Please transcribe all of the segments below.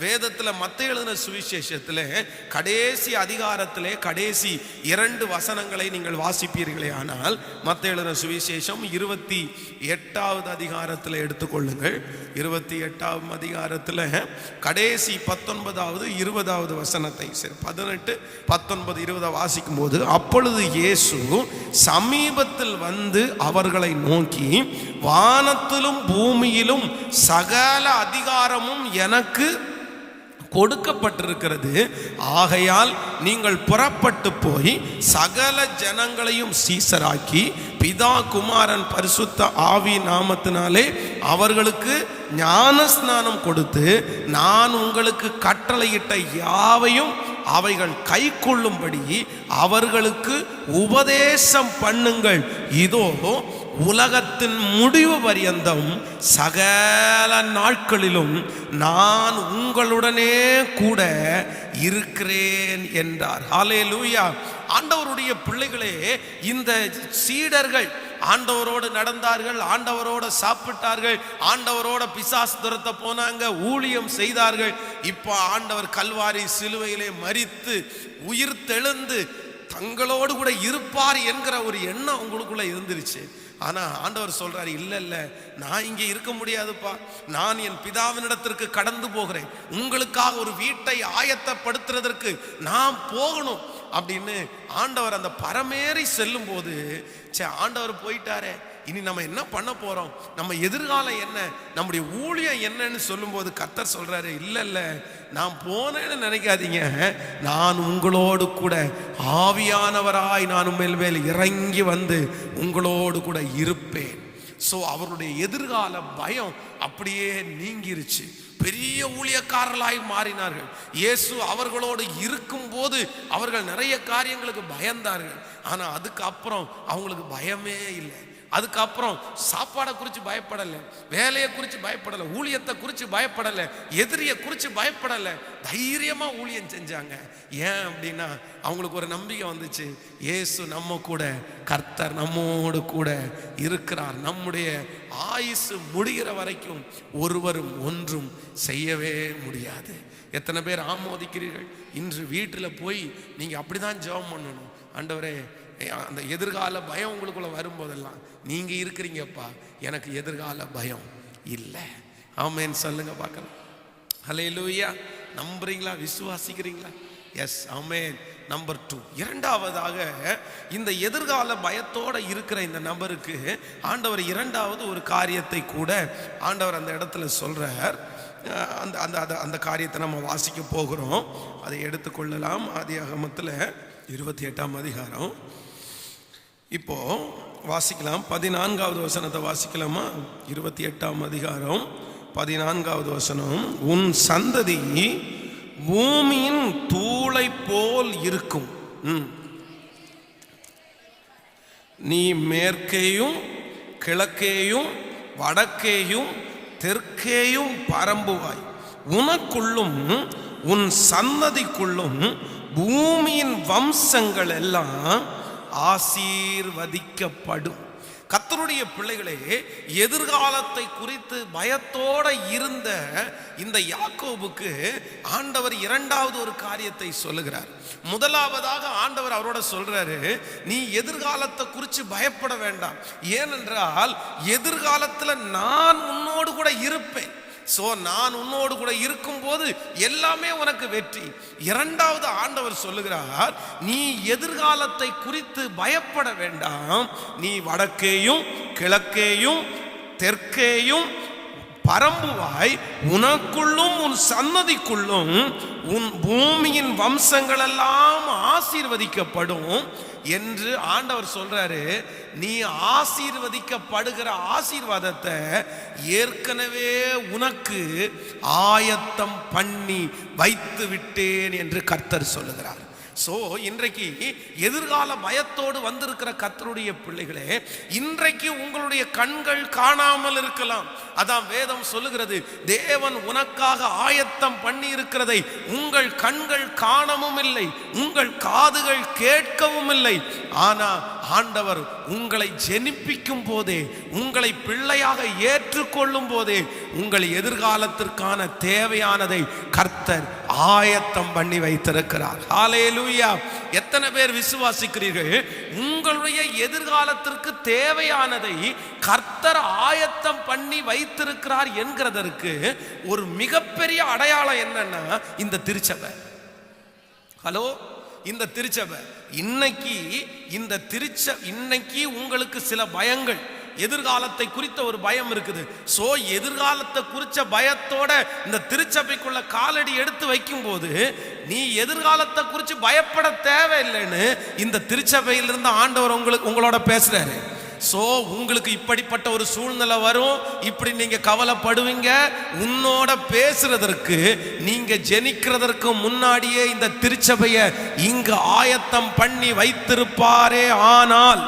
வேதத்தில் மத்த எழுதின சுவிசேஷத்தில் கடைசி அதிகாரத்திலே கடைசி இரண்டு வசனங்களை நீங்கள் வாசிப்பீர்களே. ஆனால் மத்த எழுதின சுவிசேஷம் இருபத்தி எட்டாவது அதிகாரத்தில் எடுத்துக்கொள்ளுங்கள் இருபத்தி எட்டாவது அதிகாரத்தில் கடைசி பத்தொன்பதாவது இருபதாவது வசனத்தை சரி பதினெட்டு பத்தொன்பது இருபதை வாசிக்கும் போது அப்பொழுது இயேசு சமீபத்தில் வந்து அவர்களை நோக்கி வானத்திலும் பூமியிலும் சகல அதிகாரமும் எனக்கு கொடுக்கப்பட்டிருக்கிறது. ஆகையால் நீங்கள் புறப்பட்டு போய் சகல ஜனங்களையும் சீசராக்கி பிதா குமாரன் பரிசுத்த ஆவி நாமத்தினாலே அவர்களுக்கு ஞான ஸ்நானம் கொடுத்து நான் உங்களுக்கு கட்டளையிட்ட யாவையும் அவைகள் கை கொள்ளும்படி அவர்களுக்கு உபதேசம் பண்ணுங்கள். இதோ உலகத்தின் முடிவு பரியந்தம் சகல நாட்களிலும் நான் உங்களுடனே கூட இருக்கிறேன் என்றார். ஹாலே லூயா ஆண்டவருடைய பிள்ளைகளே இந்த சீடர்கள் ஆண்டவரோடு நடந்தார்கள் ஆண்டவரோடு சாப்பிட்டார்கள் ஆண்டவரோட பிசாசு துரத்த போனாங்க ஊழியம் செய்தார்கள். இப்போ ஆண்டவர் கல்வாரி சிலுவையிலே மறித்து உயிர் தெழுந்து தங்களோடு கூட இருப்பார் என்கிற ஒரு எண்ணம் உங்களுக்குள்ள இருந்துருச்சு. ஆனால் ஆண்டவர் சொல்கிறார் இல்லை இல்லை நான் இங்கே இருக்க முடியாதுப்பா. நான் என் பிதாவினிடத்திற்கு கடந்து போகிறேன். உங்களுக்காக ஒரு வீட்டை ஆயத்தப்படுத்துறதற்கு நான் போகணும். அப்படின்னு ஆண்டவர் அந்த பரமேறி செல்லும்போது சே ஆண்டவர் போயிட்டாரே. இனி நம்ம என்ன பண்ண போகிறோம் நம்ம எதிர்காலம் என்ன? நம்முடைய ஊழியம் என்னன்னு சொல்லும்போது கத்தர் சொல்கிறாரு இல்லை இல்லை நான் போனேன்னு நினைக்காதீங்க. நான் உங்களோடு கூட ஆவியானவராய் நான் மேல் மேல் இறங்கி வந்து உங்களோடு கூட இருப்பேன். ஸோ அவருடைய எதிர்கால பயம் அப்படியே நீங்கிருச்சு. பெரிய ஊழியக்காரர்களாய் மாறினார்கள். இயேசு அவர்களோடு இருக்கும்போது அவர்கள் நிறைய காரியங்களுக்கு பயந்தார்கள். ஆனால் அதுக்கப்புறம் அவங்களுக்கு பயமே இல்லை. அதுக்கப்புறம் சாப்பாடை குறித்து பயப்படலை வேலையை குறித்து பயப்படலை ஊழியத்தை குறித்து பயப்படலை எதிரியை குறித்து பயப்படலை. தைரியமாக ஊழியம் செஞ்சாங்க. ஏன் அப்படின்னா அவங்களுக்கு ஒரு நம்பிக்கை வந்துச்சு. இயேசு நம்ம கூட கர்த்தர் நம்மோடு கூட இருக்கிறார். நம்முடைய ஆயுசு முடிகிற வரைக்கும் ஒருவரும் ஒன்றும் செய்யவே முடியாது. எத்தனை பேர் ஆமோதிக்கிறீர்கள்? இன்று வீட்டில் போய் நீங்கள் அப்படி தான் ஜெபம் பண்ணணும். ஆண்டவரே அந்த எதிர்கால பயம் உங்களுக்குள்ள வரும்போதெல்லாம் நீங்க இருக்கிறீங்கப்பா எனக்கு எதிர்கால பயம் இல்லை. ஆமேன்னு சொல்லுங்க பார்க்கலாம். ஹலே லூயா நம்புறீங்களா? விசுவாசிக்கிறீங்களா? எஸ் ஆமேன். நம்பர் டூ இரண்டாவதாக இந்த எதிர்கால பயத்தோட இருக்கிற இந்த நபருக்கு ஆண்டவர் இரண்டாவது ஒரு காரியத்தை கூட ஆண்டவர் அந்த இடத்துல சொல்றார். அந்த அந்த அந்த- அந்த காரியத்தை நம்ம வாசிக்க போகிறோம். அதை எடுத்துக்கொள்ளலாம். ஆதி அகமத்தில் இருபத்தி எட்டாம் அதிகாரம். இப்போ வாசிக்கலாம். பதினான்காவது வசனத்தை வாசிக்கலாமா? இருபத்தி எட்டாம் அதிகாரம் பதினான்காவது வசனம். உன் சந்ததி பூமியின் தூளை போல் இருக்கும். ம். நீ மேற்கேயும் கிழக்கேயும் வடக்கேயும் தெற்கேயும் பரம்புவாய். உனக்குள்ளும் உன் சந்ததிக்குள்ளும் பூமியின் வம்சங்கள் எல்லாம் ஆசீர்வதிக்கப்படும். கத்தருடைய பிள்ளைகளே எதிர்காலத்தை குறித்து பயத்தோட இருந்த இந்த யாக்கோபுக்கு ஆண்டவர் இரண்டாவது ஒரு காரியத்தை சொல்லுகிறார். முதலாவதாக ஆண்டவர் அவரோட சொல்றாரு நீ எதிர்காலத்தை குறித்து பயப்பட வேண்டாம். ஏனென்றால் எதிர்காலத்தில் நான் உன்னோடு கூட இருப்பேன். ஸோ நான் உன்னோடு கூட இருக்கும்போது எல்லாமே உனக்கு வெற்றி. இரண்டாவது ஆண்டவர் சொல்லுகிறார் நீ எதிர்காலத்தை குறித்து பயப்பட வேண்டாம். நீ வடக்கேயும் கிழக்கேயும் தெற்கேயும் பரம்புவாய் உனக்குள்ளும் உன் சன்னதிக்குள்ளும் உன் பூமியின் வம்சங்கள் எல்லாம் ஆசீர்வதிக்கப்படும் என்று ஆண்டவர் சொல்றாரு. நீ ஆசீர்வதிக்கப்படுகிற ஆசீர்வாதத்தை ஏற்கனவே உனக்கு ஆயத்தம் பண்ணி வைத்து விட்டேன் என்று கர்த்தர் சொல்லுகிறார். சோ இன்றைக்கு எதிர்கால பயத்தோடு வந்திருக்கிற கத்தருடைய பிள்ளைகளே இன்றைக்கு உங்களுடைய கண்கள் காணாமல் இருக்கலாம். அதான் வேதம் சொல்லுகிறது தேவன் உனக்காக ஆயத்தம் பண்ணி இருக்கிறதை உங்கள் கண்கள் காணவும் இல்லை உங்கள் காதுகள் கேட்கவும் இல்லை. ஆனா ஆண்டவர் உங்களை ஜெனிப்பிக்கும் போதே உங்களை பிள்ளையாக ஏற்றுக்கொள்ளும் போதே உங்கள் எதிர்காலத்திற்கான தேவையானதை கர்த்தர் ஆயத்தம் பண்ணி வைத்திருக்கிறார். ஹalleluya எத்தனை பேர் விசுவாசிக்கிறீர்கள்? உங்களுடைய எதிர்காலத்திற்கு தேவையானதை கர்த்தர் ஆயத்தம் பண்ணி வைத்திருக்கிறார் என்கிறதற்கு ஒரு மிகப்பெரிய அடையாளம் என்னன்னா இந்த திருச்சபை. ஹலோ இந்த திருச்சபை. இன்னைக்கு இந்த திருச்ச இன்னைக்கு உங்களுக்கு சில பயங்கள். எதிர்காலத்தை குறித்த ஒரு பயம் இருக்குது. சோ எதிர்காலத்தை குறித்த பயத்தோட இந்த திருச்சபைக்குள்ள காலடி எடுத்து வைக்கும்போது நீ எதிர்காலத்தை குறித்து பயப்பட தேவையில்லைன்னு இந்த திருச்சபையிலிருந்து ஆண்டவர் உங்களுக்கு உங்களோட பேசுறாரு. சோ உங்களுக்கு இப்படிப்பட்ட ஒரு சூழ்நிலை வரும். இப்படி நீங்க கவலைப்படுவீங்க. உன்னோட பேசுறதற்கு நீங்க ஜெனிக்கிறதற்கு முன்னாடியே இந்த திருச்சபையை இங்கு ஆயத்தம் பண்ணி வைத்திருப்பாரே ஆனால்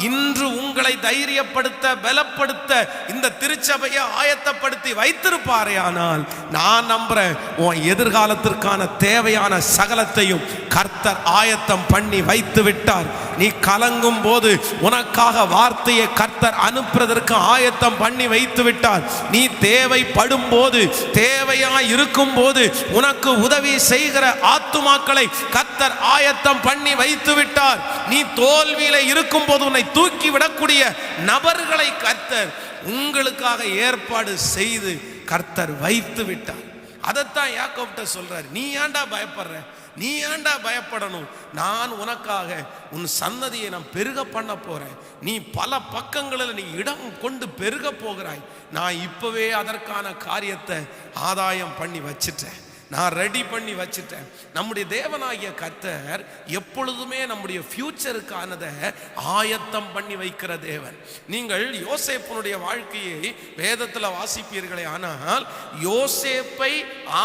இன்று உங்களை தைரியப்படுத்த பலப்படுத்த இந்த திருச்சபையை ஆயத்தப்படுத்தி வைத்திருப்பாரே ஆனால் நான் நம்புறேன் உன் எதிர்காலத்திற்கான தேவையான சகலத்தையும் கர்த்தர் ஆயத்தம் பண்ணி வைத்து விட்டார் நீ கலங்கும் போது உனக்காக வார்த்தையை கர்த்தர் அனுப்புறதற்கு ஆயத்தம் பண்ணி வைத்து விட்டார் நீ தேவைப்படும் போது தேவையா இருக்கும் போது உனக்கு உதவி செய்கிற ஆத்துமாக்களை கர்த்தர் ஆயத்தம் பண்ணி வைத்து விட்டார் நீ தோல்வியில இருக்கும் போது உன்னை தூக்கி விடக்கூடிய நபர்களை கர்த்தர் உங்களுக்காக ஏற்பாடு செய்து கர்த்தர் வைத்து விட்டார் அதைத்தான் யாக்கோப்ட சொல்றாரு. நீ ஏன்டா பயப்படுற? நீ ஏன்டா பயப்படணும்? நான் உனக்காக உன் சந்ததியை நான் பெருக பண்ண போறேன். நீ பல பக்கங்களில் நீ இடம் கொண்டு பெருக போகிறாய். நான் இப்பவே அதற்கான காரியத்தை ஆதாயம் பண்ணி வச்சிட்டேன். நான் ரெடி பண்ணி வச்சுட்டேன். நம்முடைய தேவனாகிய கர்த்தர் எப்பொழுதுமே நம்முடைய ஃபியூச்சருக்கானதை ஆயத்தம் பண்ணி வைக்கிற தேவன். நீங்கள் யோசேப்பனுடைய வாழ்க்கையை வேதத்தில் வாசிப்பீர்களே ஆனால் யோசேப்பை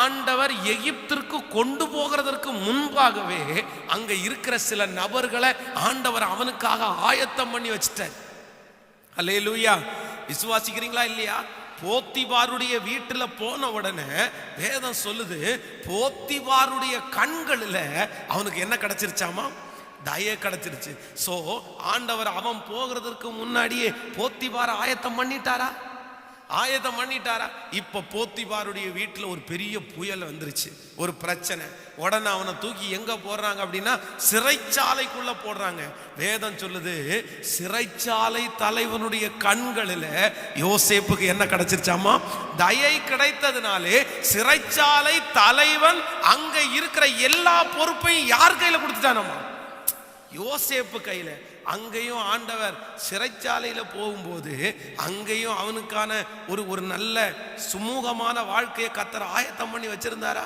ஆண்டவர் எகிப்திற்கு கொண்டு போகிறதற்கு முன்பாகவே அங்கே இருக்கிற சில நபர்களை ஆண்டவர் அவனுக்காக ஆயத்தம் பண்ணி வச்சிட்டார். அல்லேலூயா விசுவாசிக்கிறீங்களா இல்லையா? போத்திவாருடைய வீட்டில் போன உடனே வேதம் சொல்லுது போத்திவாருடைய கண்களில் அவனுக்கு என்ன கிடைச்சிருச்சாமா? தய கிடைச்சிருச்சு. ஸோ ஆண்டவர் அவன் போகிறதுக்கு முன்னாடியே போத்திவார ஆயத்தம் பண்ணிட்டாரா? ஆயத்தம் பண்ணிட்டாரா? இப்ப போத்திபாருடைய வீட்டில் ஒரு பெரிய புயல் வந்துருச்சு. ஒரு பிரச்சனை. உடனே அவனை தூக்கி எங்க போடுறாங்க அப்படின்னா சிறைச்சாலைக்குள்ள போடுறாங்க. வேதம் சொல்லுது சிறைச்சாலை தலைவனுடைய கண்களில் யோசேப்புக்கு என்ன கிடைச்சிருச்சாமா தயை கிடைத்ததுனாலே சிறைச்சாலை தலைவன் அங்க இருக்கிற எல்லா பொறுப்பையும் யார் கையில கொடுத்துட்டானம்மா? யோசேப்பு கையில. அங்கேயும் ஆண்டவர் சிறைச்சாலையில் போகும்போது அங்கேயும் அவனுக்கான ஒரு ஒரு நல்ல சுமூகமான வாழ்க்கையை கத்தர் ஆயத்தம் பண்ணி வச்சிருந்தாரா?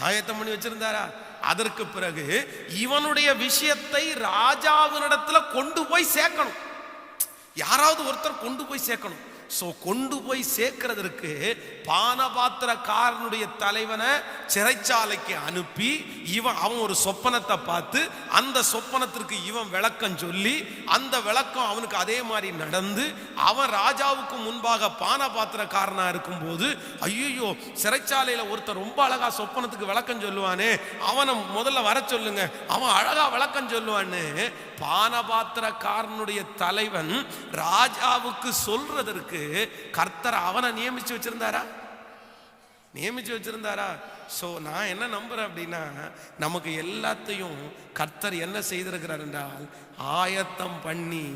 ஆயத்தம் பண்ணி வச்சிருந்தாரா? அதற்கு பிறகு இவனுடைய விஷயத்தை ராஜாவினிடத்துல கொண்டு போய் சேர்க்கணும். யாராவது ஒருத்தர் கொண்டு போய் சேர்க்கணும். ஸோ கொண்டு போய் சேர்க்கிறதற்கு பானபாத்திரக்காரனுடைய தலைவனை சிறைச்சாலைக்கு அனுப்பி இவன் அவன் ஒரு சொப்பனத்தை பார்த்து அந்த சொப்பனத்திற்கு இவன் விளக்கம் சொல்லி அந்த விளக்கம் அவனுக்கு அதே மாதிரி நடந்து அவன் ராஜாவுக்கு முன்பாக பானபாத்திரக்காரனாக இருக்கும்போது ஐயோ சிறைச்சாலையில் ஒருத்தர் ரொம்ப அழகா சொப்பனத்துக்கு விளக்கம் சொல்லுவானே அவனை முதல்ல வர சொல்லுங்க அவன் அழகாக விளக்கம் சொல்லுவான்னு பானபாத்திரக்காரனுடைய தலைவன் ராஜாவுக்கு சொல்றதற்கு கர்த்தர் அவனை நியமிச்சு வச்சிருந்தாரா? நியமிச்சு வச்சிருந்தாரா? ஸோ நான் என்ன நம்புறேன் அப்படின்னா நமக்கு எல்லாத்தையும் கர்த்தர் என்ன செய்திருக்கிறார் என்றால் ஆயத்தம் பண்ணி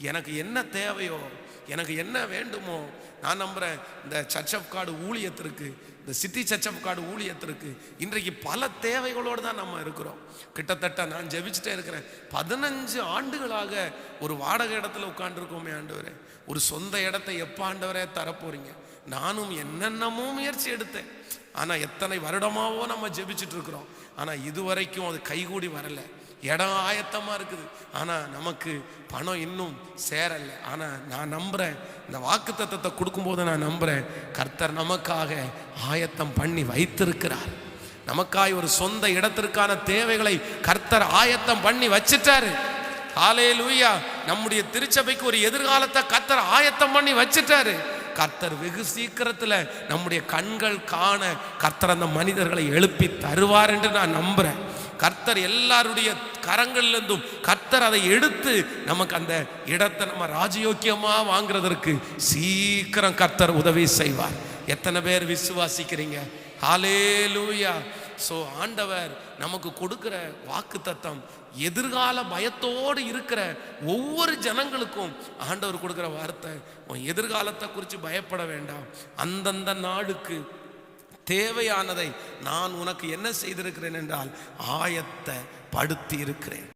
எனக்கு என்ன தேவையோ எனக்கு என்ன வேண்டுமோ நான் நம்புறேன் இந்த சர்ச் ஆஃப் கார்டு ஊழியத்திற்கு இந்த சிட்டி சர்ச் ஆஃப் காடு ஊழியத்திற்கு இன்றைக்கு பல தேவைகளோடு தான் நம்ம இருக்கிறோம். கிட்டத்தட்ட நான் ஜெபிச்சுட்டே இருக்கிறேன். பதினஞ்சு ஆண்டுகளாக ஒரு வாடகை இடத்துல உட்காந்துருக்கோமே ஆண்டவரே. ஒரு சொந்த இடத்தை எப்போ ஆண்டவரே தரப்போறீங்க? நானும் என்னென்னமோ முயற்சி எடுத்தேன். ஆனால் எத்தனை வருடமாவோ நம்ம ஜெபிச்சுட்டு இருக்கிறோம். ஆனால் இதுவரைக்கும் அது கைகூடி வரலை. இடம் ஆயத்தமாக இருக்குது. ஆனால் நமக்கு பணம் இன்னும் சேரலை. ஆனால் நான் நம்புகிறேன் இந்த வாக்கு தத்துவத்தை கொடுக்கும்போது நான் நம்புகிறேன் கர்த்தர் நமக்காக ஆயத்தம் பண்ணி வைத்திருக்கிறார். நமக்காய் ஒரு சொந்த இடத்திற்கான தேவைகளை கர்த்தர் ஆயத்தம் பண்ணி வச்சிட்டாரு. ஹalleluya. நம்முடைய திருச்சபைக்கு ஒரு எதிர்காலத்தை கர்த்தர் ஆயத்தம் பண்ணி வச்சிட்டாரு. கர்த்தர் வெகு சீக்கிரத்தில் நம்முடைய கண்கள் காண கர்த்தர் அந்த மனிதர்களை எழுப்பி தருவார் என்று நான் நம்புறேன். கர்த்தர் எல்லாருடைய கரங்களிலிருந்தும் கர்த்தர் அதை எடுத்து நமக்கு அந்த இடத்தை நம்ம ராஜயோக்கியமாக வாங்குறதற்கு சீக்கிரம் கர்த்தர் உதவி செய்வார். எத்தனை பேர் விசுவாசிக்கிறீங்க? ஹalleluya. ஸோ ஆண்டவர் நமக்கு கொடுக்குற வாக்கு தத்தம் எதிர்கால பயத்தோடு இருக்கிற ஒவ்வொரு ஜனங்களுக்கும் ஆண்டவர் கொடுக்குற வார்த்தை உன் எதிர்காலத்தை குறித்து பயப்பட வேண்டாம். அந்தந்த நாடுக்கு தேவையானதை நான் உனக்கு என்ன செய்திருக்கிறேன் என்றால் ஆயத்த படுத்தி இருக்கிறேன்